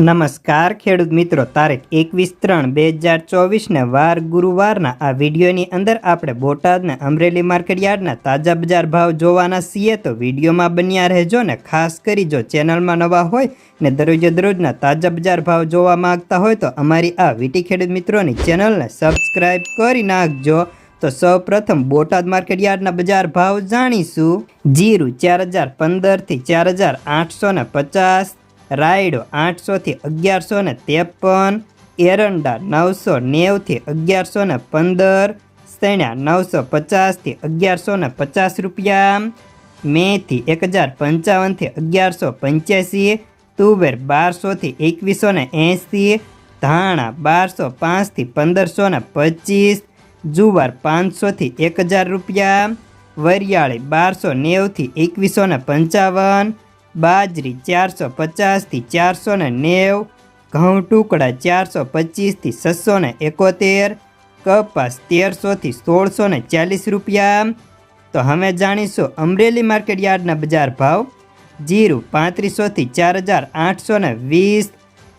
નમસ્કાર ખેડૂત મિત્રો, તારીખ એકવીસ ત્રણ બે હજાર ચોવીસને વાર ગુરુવારના આ વિડીયોની અંદર આપણે બોટાદને અમરેલી માર્કેટ યાર્ડના તાજા બજાર ભાવ જોવાના છીએ. તો વિડીયોમાં બન્યા રહેજો ને ખાસ કરી જો ચેનલમાં નવા હોય ને દરરોજે દરરોજના તાજા બજાર ભાવ જોવા માંગતા હોય તો અમારી આ વીટી ખેડૂત મિત્રોની ચેનલને સબસ્ક્રાઈબ કરી નાખજો. તો સૌ પ્રથમ બોટાદ માર્કેટ યાર્ડના બજાર ભાવ જાણીશું. જીરું ચાર હજાર પંદરથી ચાર હજાર આઠસો ને પચાસ રાયડો આઠસોથી અગિયારસો ને ત્રેપન, એરંડા નવસો નેવથી અગિયારસો ને પંદર સૈણા નવસો પચાસથી અગિયારસો ને પચાસ રૂપિયા, મેથી એક હજાર પંચાવનથી અગિયારસો પંચ્યાસી, તુવેર બારસોથી એકવીસો ને એંસી ધાણા બારસો પાંચથી પંદરસો ને પચીસ, જુવાર પાંચસોથી એક હજાર રૂપિયા, વરિયાળી બારસો નેવથી એકવીસો ને પંચાવન બાજરી ચારસો પચાસથી ચારસો ને નેવ, ઘઉં ટુકડા ચારસો પચીસથી છસો ને એકોતેર, કપાસ તેરસોથી સોળસો ને ચાલીસ રૂપિયા. તો હવે જાણીશું અમરેલી માર્કેટ યાર્ડના બજાર ભાવ. જીરું પાંત્રીસોથી ચાર હજાર આઠસો ને વીસ,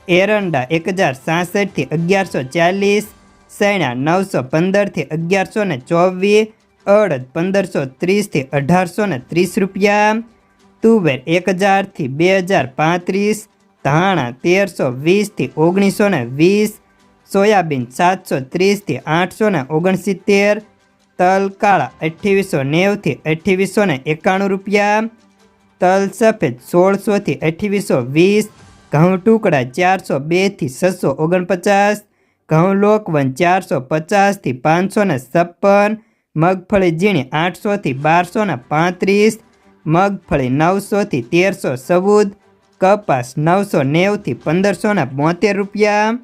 એરંડા એક હજાર સાસઠથી અગિયારસો ચાલીસ, સૈણા નવસો પંદરથી અગિયારસો ને ચોવીસ, અડદ પંદરસો ત્રીસથી અઢારસો ને ત્રીસ રૂપિયા. તુવેર એક હજારથી બે હજાર પાંત્રીસ ધાણા તેરસો વીસથી ઓગણીસો ને વીસ, સોયાબીન સાતસો ત્રીસથી આઠસો ને ઓગણસિત્તેર તલ કાળા અઠ્ઠાવીસો નેવથી અઠ્ઠાવીસો ને એકાણું રૂપિયા તલ સફેદ સોળસોથી અઠ્ઠાવીસો વીસ ઘઉં ટુકડા ચારસો બેથી છસો ઓગણપચાસ ઘઉં લોકવન ચારસો પચાસથી પાંચસો ને છપ્પન, મગફળી ઝીણી આઠસોથી બારસો ને પાંત્રીસ મગફળી નવસોથી તેરસો ચૌદ કપાસ નવસો નેવથી પંદરસોના બોતેર રૂપિયા.